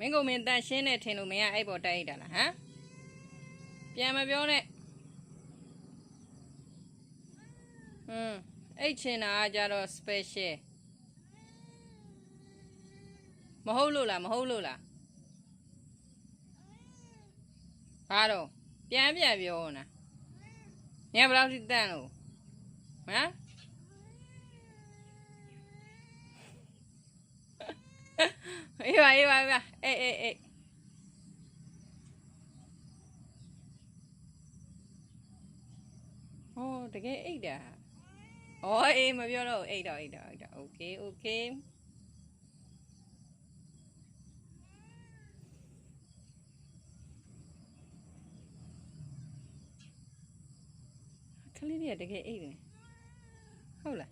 မင်းကမင်းတန်ရှင်းနေထင်လို့မင်းကအဲ့ပေါ်တိုက်တာလားဟမ်ပြန်မပြောနဲ့ဟွန်းအဲ့ချင်တာကကြတော့ special မဟုတ်လို့လားမဟုတ်လို့လားဘာတော့ပြန်ပြန်ပြောနာညဘယ်လောက်ထိတန်လို့ဟမ် အေးပါအေးပါအေးပါအေးအေးအေးဟောတကယ်အိတ်တာဩအေးမပြောတော့ဘူးအိတ်တော့အိတ်တော့အိတ်တော့โอเคโอเคခလေးတွေကတကယ်အိတ်တယ်ဟုတ်လား